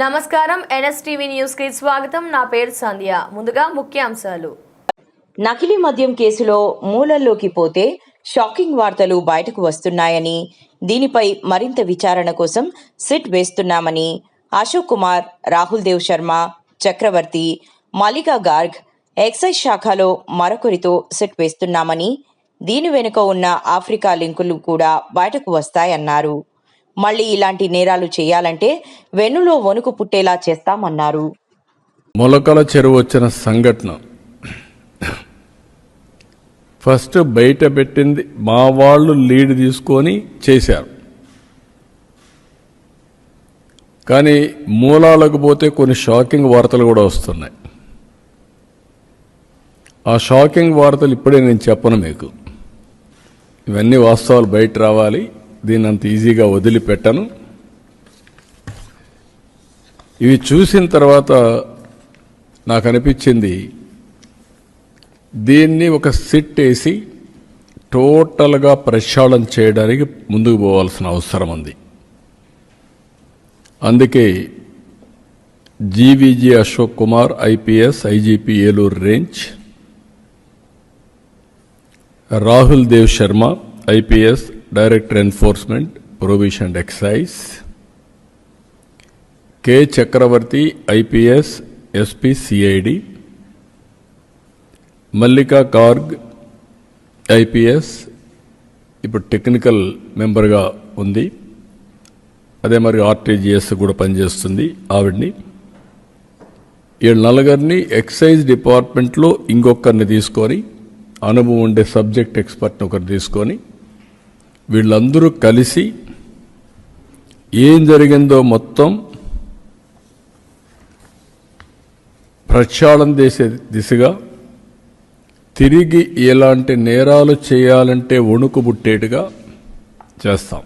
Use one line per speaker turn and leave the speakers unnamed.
నమస్కారం ఎన్ఎస్టీవీ న్యూస్కి స్వాగతం. నా పేరు సంధ్య. ముందుగా ముఖ్యాంశాలు.
నకిలీ మద్యం కేసులో మూలల్లోకి పోతే షాకింగ్ వార్తలు బయటకు వస్తున్నాయని దీనిపై మరింత విచారణ కోసం సిట్ వేస్తున్నామని అశోక్ కుమార్ రాహుల్ దేవ్ శర్మ చక్రవర్తి మలికా గార్గ్ ఎక్సైజ్ శాఖలో మరొకరితో సిట్ వేస్తున్నామని దీని వెనుక ఉన్న ఆఫ్రికా లింకులు కూడా బయటకు వస్తాయన్నారు. మళ్ళీ ఇలాంటి నేరాలు చేయాలంటే వెన్నులో వణుకు పుట్టేలా చేస్తామన్నారు.
మొలకల చెరువు వచ్చిన సంఘటన. ఫస్ట్ బయట పెట్టింది మా వాళ్ళు లీడ్ తీసుకొని చేశారు. కానీ మూలాలకు పోతే కొన్ని షాకింగ్ వార్తలు కూడా వస్తున్నాయి. ఆ షాకింగ్ వార్తలు ఇప్పుడే నేను చెప్పను మీకు. ఇవన్నీ వాస్తవాలు బయట రావాలి. దీన్ని అంత ఈజీగా వదిలిపెట్టను. ఇవి చూసిన తర్వాత నాకు అనిపించింది దీన్ని ఒక సిట్ వేసి టోటల్గా ప్రక్షాళన చేయడానికి ముందుకు పోవాల్సిన అవసరం ఉంది. అందుకే GVG Ashok Kumar IPS IGP Eluru range Rahul Dev Sharma IPS director enforcement prohibition and excise. K. Chakravarthi IPS SP CID. Mallika Garg IPS. ఇప్పుడు టెక్నికల్ మెంబర్గా ఉంది. అదే మరి ఆర్టీజీఎస్ కూడా పనిచేస్తుంది ఆవిడ్ని. వీళ్ళ నలుగురిని ఎక్సైజ్ డిపార్ట్మెంట్లో ఇంకొకరిని తీసుకొని అనుభవం ఉండే సబ్జెక్ట్ ఎక్స్పర్ట్ని ఒకరు తీసుకొని వీళ్ళందరూ కలిసి ఏం జరిగిందో మొత్తం ప్రక్షాళన చేసే దిశగా తిరిగి ఎలాంటి నేరాలు చేయాలంటే వణుకు పుట్టేట్టుగా చేస్తాం.